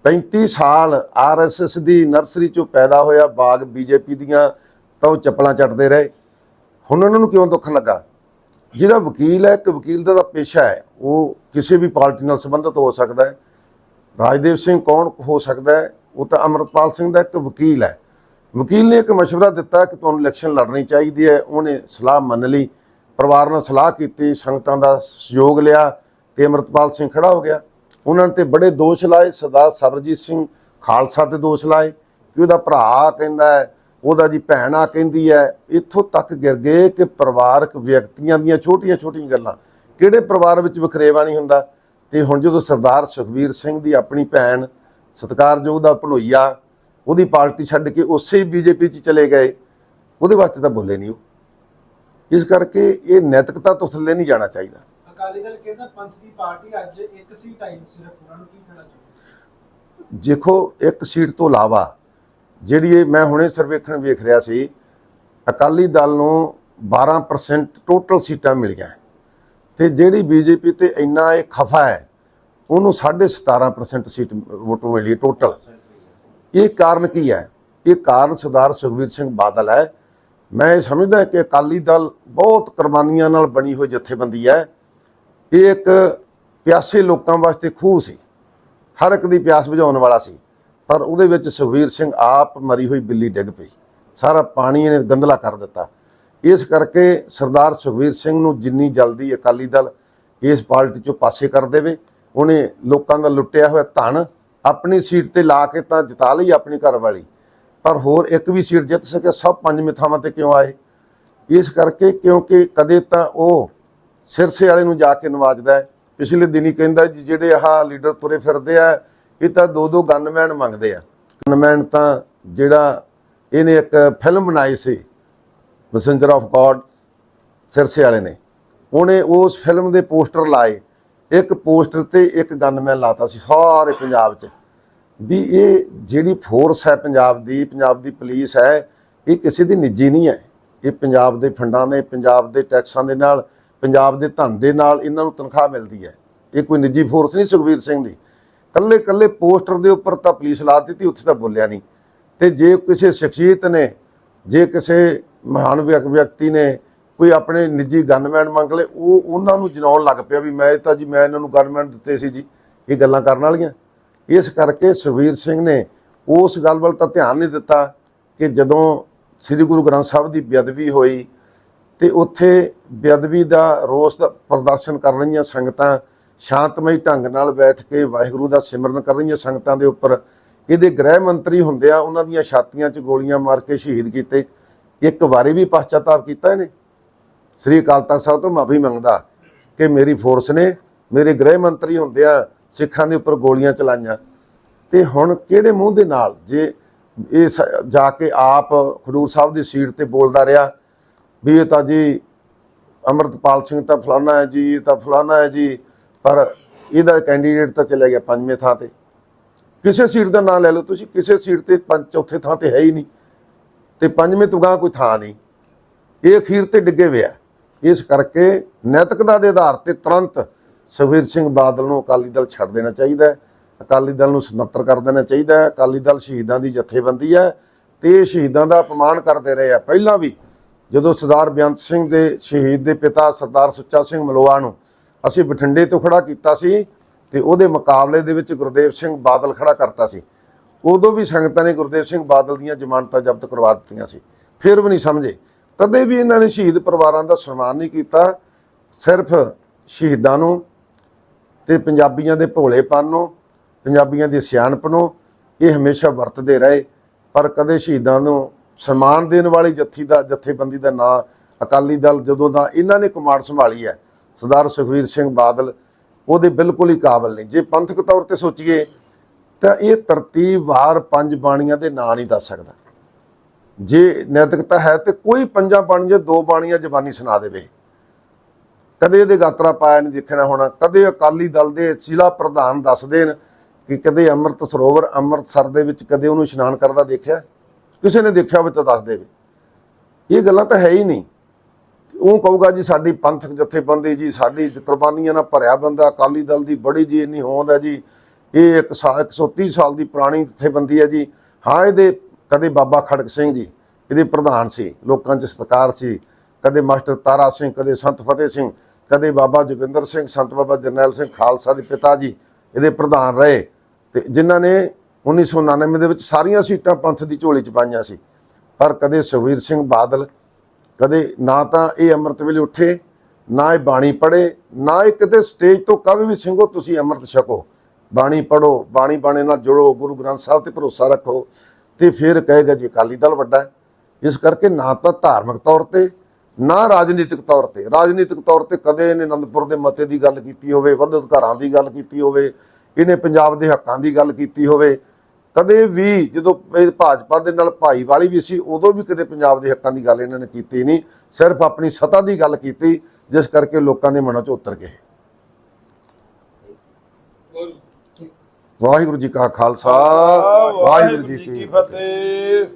35 ਸਾਲ ਆਰਐਸਐਸ ਦੀ ਨਰਸਰੀ ਚੋਂ ਪੈਦਾ ਹੋਇਆ ਬਾਗ ਬੀਜੇਪੀ ਦੀਆਂ ਤਾਂ ਉਹ ਚੱਪਲਾਂ ਚੱਟਦੇ ਰਹੇ ਹੁਣ ਉਹਨਾਂ ਨੂੰ ਕਿਉਂ ਦੁੱਖ ਲੱਗਾ ਜਿਹੜਾ ਵਕੀਲ ਹੈ ਇੱਕ ਵਕੀਲ ਦਾ ਤਾਂ ਪੇਸ਼ਾ ਹੈ ਉਹ ਕਿਸੇ ਵੀ ਪਾਰਟੀ ਨਾਲ ਸੰਬੰਧਿਤ ਹੋ ਸਕਦਾ ਹੈ ਰਾਜਦੇਵ ਸਿੰਘ ਕੌਣ ਹੋ ਸਕਦਾ ਹੈ ਉਹ ਤਾਂ ਅਮਰਪਾਲ ਸਿੰਘ ਦਾ ਇੱਕ ਵਕੀਲ ਹੈ ਵਕੀਲ ਨੇ ਇੱਕ مشورہ ਦਿੱਤਾ ਕਿ ਤੁਹਾਨੂੰ ਇਲੈਕਸ਼ਨ ਲੜਨੀ ਚਾਹੀਦੀ ਹੈ ਉਹਨੇ ਸਲਾਹ ਮੰਨ ਲਈ ਪਰਿਵਾਰ ਨਾਲ ਸਲਾਹ ਕੀਤੀ, ਸੰਗਤਾਂ ਦਾ ਸਹਿਯੋਗ ਲਿਆ ਤੇ ਅਮਰਪਾਲ ਸਿੰਘ ਖੜਾ ਹੋ ਗਿਆ। ਉਹਨਾਂ ਨੇ ਤੇ ਬੜੇ ਦੋਸ਼ ਲਾਏ। ਸਰਦਾਰ ਸਰਜੀਤ ਸਿੰਘ ਖਾਲਸਾ ਤੇ ਦੋਸ਼ ਲਾਏ ਕਿ ਉਹਦਾ ਭਰਾ ਕਹਿੰਦਾ ਉਹਦਾ ਜੀ ਭੈਣ ਆ ਕਹਿੰਦੀ ਹੈ। ਇੱਥੋਂ ਤੱਕ ਗਿਰ ਗਏ ਕਿ ਪਰਿਵਾਰਕ ਵਿਅਕਤੀਆਂ ਦੀਆਂ ਛੋਟੀਆਂ-ਛੋਟੀਆਂ ਗੱਲਾਂ। ਕਿਹੜੇ ਪਰਿਵਾਰ ਵਿੱਚ ਵਖਰੇਵਾ ਨਹੀਂ ਹੁੰਦਾ? ਤੇ ਹੁਣ ਜਦੋਂ ਸਰਦਾਰ ਸੁਖਬੀਰ ਸਿੰਘ ਦੀ ਆਪਣੀ ਭੈਣ ਸਤਿਕਾਰਯੋਗ ਦਾ ਭਲੋਈਆ ਉਹਦੀ ਪਾਰਟੀ ਛੱਡ ਕੇ ਉਸੇ ਹੀ ਬੀਜੇਪੀ 'ਚ ਚਲੇ ਗਏ, ਉਹਦੇ ਵਾਸਤੇ ਤਾਂ ਬੋਲੇ ਨਹੀਂ ਉਹ। ਇਸ ਕਰਕੇ ਇਹ ਨੈਤਿਕਤਾ ਤੋਂ ਥੱਲੇ ਨਹੀਂ ਜਾਣਾ ਚਾਹੀਦਾ। ਅਕਾਲੀ ਦਲ ਕਹਿੰਦਾ ਪੰਥ ਦੀ ਪਾਰਟੀ ਅੱਜ ਇੱਕ ਸੀਟ ਆਈ ਸਿਰਫ ਉਹਨਾਂ ਨੂੰ ਕੀ ਕਹਿਣਾ ਚਾਹੁੰਦੇ? ਦੇਖੋ ਇੱਕ ਸੀਟ ਤੋਂ ਇਲਾਵਾ ਜਿਹੜੀ ਇਹ ਮੈਂ ਹੁਣੇ ਸਰਵੇਖਣ ਵੇਖ ਰਿਹਾ ਸੀ ਅਕਾਲੀ ਦਲ ਨੂੰ 12% ਟੋਟਲ ਸੀਟਾਂ ਮਿਲੀਆਂ। ਤੇ ਜਿਹੜੀ ਬੀਜੇਪੀ ਤੇ ਇੰਨਾ ਇਹ ਖਫਾ ਹੈ ਉਹਨੂੰ 17.5% ਸੀਟ ਵੋਟ ਮਿਲੀ ਟੋਟਲ ਇਹ ਕਾਰਨ ਕੀ ਹੈ? ਇਹ ਕਾਰਨ ਸਰਦਾਰ ਸੁਖਬੀਰ ਸਿੰਘ ਬਾਦਲ ਹੈ ਮੈਂ ਇਹ ਸਮਝਦਾ ਕਿ ਅਕਾਲੀ ਦਲ ਬਹੁਤ ਕੁਰਬਾਨੀਆਂ ਨਾਲ ਬਣੀ ਹੋਈ ਜਥੇਬੰਦੀ ਹੈ। ਇਹ ਇੱਕ ਪਿਆਸੇ ਲੋਕਾਂ ਵਾਸਤੇ ਖੂਹ ਸੀ। ਹਰ ਇੱਕ ਦੀ ਪਿਆਸ ਬੁਝਾਉਣ ਵਾਲਾ ਸੀ। ਪਰ ਉਹਦੇ ਵਿੱਚ ਸੁਖਵੀਰ ਸਿੰਘ ਆਪ ਮਰੀ ਹੋਈ ਬਿੱਲੀ ਡਿੱਗ ਪਈ। ਸਾਰਾ ਪਾਣੀ ਇਹਨੇ ਗੰਦਲਾ ਕਰ ਦਿੱਤਾ। ਇਸ ਕਰਕੇ ਸਰਦਾਰ ਸੁਖਵੀਰ ਸਿੰਘ ਨੂੰ ਜਿੰਨੀ ਜਲਦੀ ਅਕਾਲੀ ਦਲ ਇਸ ਪਾਰਟੀ ਚੋਂ ਪਾਸੇ ਕਰ ਦੇਵੇ, ਉਹਨੇ ਲੋਕਾਂ ਦਾ ਲੁੱਟਿਆ ਹੋਇਆ ਧਨ ਆਪਣੀ ਸੀਟ ਤੇ ਲਾ ਕੇ ਤਾਂ ਜਿਤਾ ਲਈ ਆਪਣੀ ਘਰ ਵਾਲੀ ਪਰ ਹੋਰ ਇੱਕ ਵੀ ਸੀਟ ਜਿੱਤ ਸਕਿਆ ਸਭ ਪੰਜ ਮਿਥਾਵਾਂ ਤੇ ਕਿਉਂ ਆਏ? ਇਸ ਕਰਕੇ ਕਿਉਂਕਿ ਕਦੇ ਤਾਂ ਉਹ ਸਿਰਸੇ ਵਾਲੇ ਨੂੰ ਜਾ ਕੇ ਨਵਾਜਦਾ ਪਿਛਲੇ ਦਿਨੀ ਕਹਿੰਦਾ ਜੀ, ਜਿਹੜੇ ਆਹ ਲੀਡਰ ਤੁਰੇ ਫਿਰਦੇ ਆ, ਇਹ ਤਾਂ ਦੋ ਦੋ ਗਨਮੈਨ ਮੰਗਦੇ ਆ। ਗਨਮੈਨ ਤਾਂ ਜਿਹੜਾ ਇਹਨੇ ਇੱਕ ਫਿਲਮ ਬਣਾਈ ਸੀ ਮੈਸੇਂਜਰ ਆਫ ਗੋਡ ਸਿਰਸੇ ਵਾਲੇ ਨੇ। ਉਹਨੇ ਉਸ ਫਿਲਮ ਦੇ ਪੋਸਟਰ ਲਾਏ। ਇੱਕ ਪੋਸਟਰ ਤੇ ਇੱਕ ਗਨਮੈਨ ਲਾਤਾ ਸੀ, ਸਾਰੇ ਪੰਜਾਬ 'ਚ। ਵੀ ਇਹ ਜਿਹੜੀ ਫੋਰਸ ਹੈ ਪੰਜਾਬ ਦੀ ਪੰਜਾਬ ਦੀ ਪੁਲਿਸ ਹੈ, ਇਹ ਕਿਸੇ ਦੀ ਨਿੱਜੀ ਨਹੀਂ ਹੈ। ਇਹ ਪੰਜਾਬ ਦੇ ਫੰਡਾਂ ਨੇ ਪੰਜਾਬ ਦੇ ਟੈਕਸਾਂ ਦੇ ਨਾਲ, ਪੰਜਾਬ ਦੇ ਧਨ ਦੇ ਨਾਲ ਇਹਨਾਂ ਨੂੰ ਤਨਖਾਹ ਮਿਲਦੀ ਹੈ। ਇਹ ਕੋਈ ਨਿੱਜੀ ਫੋਰਸ ਨਹੀਂ ਸੁਖਵੀਰ ਸਿੰਘ ਦੀ। ਕੱਲੇ ਕੱਲੇ ਪੋਸਟਰ ਦੇ ਉੱਪਰ ਤਾਂ ਪੁਲਿਸ ਲਾ ਦਿੱਤੀ, ਉੱਥੇ ਤਾਂ ਬੋਲਿਆ ਨਹੀਂ। ਤੇ ਜੇ ਕਿਸੇ ਸ਼ਖਸੀਅਤ ਨੇ, ਜੇ ਕਿਸੇ ਮਹਾਨ ਵਿਅਕ- ਵਿਅਕਤੀ ਨੇ ਕੋਈ ਆਪਣੇ ਨਿੱਜੀ ਗਨਮੈਨ ਮੰਗ ਲਏ, ਉਹ ਉਹਨਾਂ ਨੂੰ ਜਨਾਉਣ ਲੱਗ ਪਿਆ ਵੀ ਮੈਂ ਤਾਂ ਜੀ, ਮੈਂ ਇਹਨਾਂ ਨੂੰ ਗਨਮੈਨ ਦਿੱਤੇ ਸੀ ਜੀ। ਇਹ ਗੱਲਾਂ ਕਰਨ ਵਾਲੀਆਂ। ਇਸ ਕਰਕੇ ਸੁਖਬੀਰ ਸਿੰਘ ਨੇ ਉਸ ਗੱਲ ਵੱਲ ਤਾਂ ਧਿਆਨ ਨਹੀਂ ਦਿੱਤਾ ਕਿ ਜਦੋਂ ਸ੍ਰੀ ਗੁਰੂ ਗ੍ਰੰਥ ਸਾਹਿਬ ਦੀ ਬੇਅਦਬੀ ਹੋਈ ਤੇ ਉੱਥੇ ਬੇਅਦਬੀ ਦਾ ਰੋਸ ਦਾ ਪ੍ਰਦਰਸ਼ਨ ਕਰ ਰਹੀਆਂ ਸੰਗਤਾਂ ਸ਼ਾਂਤਮਈ ਢੰਗ ਨਾਲ ਬੈਠ ਕੇ ਵਾਹਿਗੁਰੂ ਦਾ ਸਿਮਰਨ ਕਰ ਰਹੀਆਂ ਸੰਗਤਾਂ ਦੇ ਉੱਪਰ, ਇਹਦੇ ਗ੍ਰਹਿ ਮੰਤਰੀ ਹੁੰਦੇ ਆ ਉਹਨਾਂ ਦੀਆਂ ਛਾਤੀਆਂ 'ਚ ਗੋਲੀਆਂ ਮਾਰ ਕੇ ਸ਼ਹੀਦ ਕੀਤੇ। ਇੱਕ ਵਾਰੀ ਵੀ ਪਛਤਾਤਾਪ ਕੀਤਾ ਇਹਨੇ? ਸ੍ਰੀ ਅਕਾਲ ਤਖਤ ਸਾਹਿਬ ਤੋਂ ਮਾਫੀ ਮੰਗਦਾ ਕਿ ਮੇਰੀ ਫੋਰਸ ਨੇ ਮੇਰੇ ਗ੍ਰਹਿ ਮੰਤਰੀ ਹੁੰਦੇ ਆ ਸਿੱਖਾਂ ਦੇ ਉੱਪਰ ਗੋਲੀਆਂ ਚਲਾਈਆਂ। ਤੇ ਹੁਣ ਕਿਹੜੇ ਮੂੰਹ ਦੇ ਨਾਲ ਜੇ ਇਹ ਸ- ਜਾ ਕੇ ਆਪ ਖਡੂਰ ਸਾਹਿਬ ਦੀ ਸੀਟ ਤੇ ਬੋਲਦਾ ਰਿਹਾ ਵੀ ਇਹ ਤਾਂ ਜੀ ਅਮਰਤਪਾਲ ਸਿੰਘ ਤਾਂ ਫਲਾਣਾ ਹੈ ਜੀ, ਇਹ ਤਾਂ ਫਲਾਣਾ ਹੈ ਜੀ, ਪਰ ਇਹਦਾ ਕੈਂਡੀਡੇਟ ਤਾਂ ਚਲੇ ਗਿਆ ਪੰਜਵੇਂ ਥਾਂ ਤੇ। ਕਿਸੇ ਸੀਟ ਦਾ ਨਾਂ ਲੈ ਲਓ ਤੁਸੀਂ, ਕਿਸੇ ਸੀਟ ਤੇ ਪੰਜ ਚੌਥੇ ਥਾਂ ਤੇ ਹੈ ਹੀ ਨਹੀਂ। ਤੇ ਪੰਜਵੇਂ ਤੋਂ ਗਾਂ ਕੋਈ ਥਾਂ ਨਹੀਂ। ਇਹ ਅਖੀਰ ਤੇ ਡਿੱਗੇ ਹੋਇਆ ਇਸ ਕਰਕੇ ਨੈਤਿਕਤਾ ਦੇ ਆਧਾਰ ਤੇ ਤੁਰੰਤ ਸੁਖਬੀਰ ਸਿੰਘ ਬਾਦਲ ਨੂੰ ਅਕਾਲੀ ਦਲ ਛੱਡ ਦੇਣਾ ਚਾਹੀਦਾ ਅਕਾਲੀ ਦਲ ਨੂੰ ਸਨੱਤਰ ਕਰ ਦੇਣਾ ਚਾਹੀਦਾ ਅਕਾਲੀ ਦਲ ਸ਼ਹੀਦਾਂ ਦੀ ਜਥੇਬੰਦੀ ਹੈ ਤੇ ਇਹ ਸ਼ਹੀਦਾਂ ਦਾ ਅਪਮਾਨ ਕਰਦੇ ਰਹੇ ਆ। ਪਹਿਲਾਂ ਵੀ ਜਦੋਂ ਸਰਦਾਰ ਬੇਅੰਤ ਸਿੰਘ ਦੇ ਸ਼ਹੀਦ ਦੇ ਪਿਤਾ ਸਰਦਾਰ ਸੁੱਚਾ ਸਿੰਘ ਮਲੋਆ ਨੂੰ ਅਸੀਂ ਬਠਿੰਡੇ ਤੋਂ ਖੜਾ ਕੀਤਾ ਸੀ ਤੇ ਉਹਦੇ ਮੁਕਾਬਲੇ ਦੇ ਵਿੱਚ ਗੁਰਦੇਵ ਸਿੰਘ ਬਾਦਲ ਖੜਾ ਕਰਤਾ ਸੀ। ਉਦੋਂ ਵੀ ਸੰਗਤਾਂ ਨੇ ਗੁਰਦੇਵ ਸਿੰਘ ਬਾਦਲ ਦੀਆਂ ਜ਼ਮਾਨਤਾਂ ਜ਼ਬਤ ਕਰਵਾ ਦਿੱਤੀਆਂ ਸੀ। ਫਿਰ ਵੀ ਨਹੀਂ ਸਮਝੇ। ਕਦੇ ਵੀ ਇਹਨਾਂ ਨੇ ਸ਼ਹੀਦ ਪਰਿਵਾਰਾਂ ਦਾ ਸਨਮਾਨ ਨਹੀਂ ਕੀਤਾ। ਸਿਰਫ ਸ਼ਹੀਦਾਂ ਨੂੰ ਤੇ ਪੰਜਾਬੀਆਂ ਦੇ ਭੋਲੇਪਨ ਨੂੰ ਪੰਜਾਬੀਆਂ ਦੀ ਸਿਆਣਪ ਨੂੰ ਇਹ ਹਮੇਸ਼ਾ ਵਰਤਦੇ ਰਹੇ। ਪਰ ਕਦੇ ਸ਼ਹੀਦਾਂ ਨੂੰ ਸਨਮਾਨ ਦੇਣ ਵਾਲੀ ਜੱਥੀ ਦਾ, ਜਥੇਬੰਦੀ ਦਾ ਨਾਂ ਅਕਾਲੀ ਦਲ ਜਦੋਂ ਦਾ ਇਹਨਾਂ ਨੇ ਕਮਾਂਡ ਸੰਭਾਲੀ ਹੈ, ਸਰਦਾਰ ਸੁਖਵੀਰ ਸਿੰਘ ਬਾਦਲ, ਉਹਦੇ ਬਿਲਕੁਲ ਹੀ ਕਾਬਲ ਨਹੀਂ। ਜੇ ਪੰਥਕ ਤੌਰ ਤੇ ਸੋਚੀਏ, ਤਾਂ ਇਹ ਤਰਤੀਬ ਵਾਰ ਪੰਜ ਬਾਣੀਆਂ ਦੇ ਨਾਂ ਨਹੀਂ ਦੱਸ ਸਕਦਾ। ਜੇ ਨੈਤਿਕਤਾ ਹੈ ਤੇ ਕੋਈ ਪੰਜਾਂ ਬਾਣੀਆਂ, ਦੋ ਬਾਣੀਆਂ ਜ਼ਬਾਨੀ ਸੁਣਾ ਦੇਵੇ। ਕਦੇ ਇਹਦੇ ਗਾਤਰਾ ਪਾਇਆ ਨਹੀਂ ਦੇਖਣਾ ਹੋਣਾ। ਕਦੇ ਅਕਾਲੀ ਦਲ ਦੇ ਜ਼ਿਲ੍ਹਾ ਪ੍ਰਧਾਨ ਦੱਸਦੇ ਨੇ ਕਿ ਕਦੇ ਅੰਮ੍ਰਿਤ ਸਰੋਵਰ ਅੰਮ੍ਰਿਤਸਰ ਦੇ ਵਿੱਚ ਕਦੇ ਉਹਨੂੰ ਇਸ਼ਨਾਨ ਕਰਦਾ ਦੇਖਿਆ? ਕਿਸੇ ਨੇ ਦੇਖਿਆ ਹੋਵੇ ਤਾਂ ਦੱਸ ਦੇਵੇ। ਇਹ ਗੱਲਾਂ ਤਾਂ ਹੈ ਹੀ ਨਹੀਂ। ਉਹ ਕਹੂਗਾ ਜੀ ਸਾਡੀ ਪੰਥਕ ਜਥੇਬੰਦੀ ਜੀ, ਸਾਡੀ ਕੁਰਬਾਨੀਆਂ ਨਾਲ ਭਰਿਆ ਬੰਦਾ, ਅਕਾਲੀ ਦਲ ਦੀ ਬੜੀ ਜੀ ਇੰਨੀ ਹੋਂਦ ਹੈ ਜੀ। ਇਹ ਇੱਕ ਸਾ- 130 ਸਾਲ ਦੀ ਪੁਰਾਣੀ ਜਥੇਬੰਦੀ ਹੈ ਜੀ। ਹਾਂ, ਇਹਦੇ ਕਦੇ ਬਾਬਾ ਖੜਕ ਸਿੰਘ ਜੀ, ਇਹਦੇ ਪ੍ਰਧਾਨ ਸੀ, ਲੋਕਾਂ 'ਚ ਸਤਿਕਾਰ ਸੀ। ਕਦੇ ਮਾਸਟਰ ਤਾਰਾ ਸਿੰਘ, ਕਦੇ ਸੰਤ ਫਤਿਹ ਸਿੰਘ ਕਦੇ ਬਾਬਾ ਜੋਗਿੰਦਰ ਸਿੰਘ, ਸੰਤ ਬਾਬਾ ਜਰਨੈਲ ਸਿੰਘ ਖਾਲਸਾ ਦੇ ਪਿਤਾ ਜੀ, ਇਹਦੇ ਪ੍ਰਧਾਨ ਰਹੇ। ਤੇ ਜਿਨ੍ਹਾਂ ਨੇ 1999 ਦੇ ਵਿੱਚ ਸਾਰੀਆਂ ਸੀਟਾਂ ਪੰਥ ਦੀ ਝੋਲੀ 'ਚ ਪਾਈਆਂ ਸੀ। ਪਰ ਕਦੇ ਸੁਖਵੀਰ ਸਿੰਘ ਬਾਦਲ, ਕਦੇ ਨਾ ਤਾਂ ਇਹ ਅੰਮ੍ਰਿਤ ਵੇਲੇ ਉੱਠੇ, ਨਾ ਇਹ ਬਾਣੀ ਪੜ੍ਹੇ, ਨਾ ਇਹ ਕਿਤੇ ਸਟੇਜ ਤੋਂ ਕਦੇ ਵੀ ਸਿੰਘੋ, ਤੁਸੀਂ ਅੰਮ੍ਰਿਤ ਛਕੋ। ਬਾਣੀ ਪੜੋ ਬਾਣੀ ਬਾਣੇ ਨਾਲ ਜੁੜੋ, ਗੁਰੂ ਗ੍ਰੰਥ ਸਾਹਿਬ ਤੇ ਭਰੋਸਾ ਰੱਖੋ। ਤੇ ਫਿਰ ਕਹੇਗਾ ਜੀ, ਅਕਾਲੀ ਦਲ ਵੱਡਾ ਇਸ ਕਰਕੇ ਨਾ ਤਾਂ ਧਾਰਮਿਕ ਤੌਰ ਤੇ ਨਾ ਰਾਜਨੀਤਿਕ ਤੌਰ ਤੇ। ਰਾਜਨੀਤਿਕ ਤੌਰ ਤੇ ਕਦੇ ਇਹਨੇ ਅਨੰਦਪੁਰ ਦੇ ਮਤੇ ਦੀ ਗੱਲ ਕੀਤੀ ਹੋਵੇ ਵੱਧ ਅਧਿਕਾਰਾਂ ਦੀ ਗੱਲ ਕੀਤੀ ਹੋਵੇ, ਇਹਨੇ ਪੰਜਾਬ ਦੇ ਹੱਕਾਂ ਦੀ ਗੱਲ ਕੀਤੀ ਹੋਵੇ। ਕਦੇ ਵੀ ਜਦੋਂ ਇਹ ਭਾਜਪਾ ਦੇ ਨਾਲ ਭਾਈਵਾਲੀ ਵੀ ਸੀ, ਉਦੋਂ ਵੀ ਕਦੇ ਪੰਜਾਬ ਦੇ ਹੱਕਾਂ ਦੀ ਗੱਲ ਇਹਨਾਂ ਨੇ ਕੀਤੀ ਨਹੀਂ। ਸਿਰਫ ਆਪਣੀ ਸਤਾ ਦੀ ਗੱਲ ਕੀਤੀ, ਜਿਸ ਕਰਕੇ ਲੋਕਾਂ ਦੇ ਮਨਾਂ 'ਚ ਉਤਰ ਗਏ। ਵਾਹਿਗੁਰੂ ਜੀ ਕਾ ਖਾਲਸਾ, ਵਾਹਿਗੁਰੂ ਜੀ ਕੀ ਫਤਿਹ।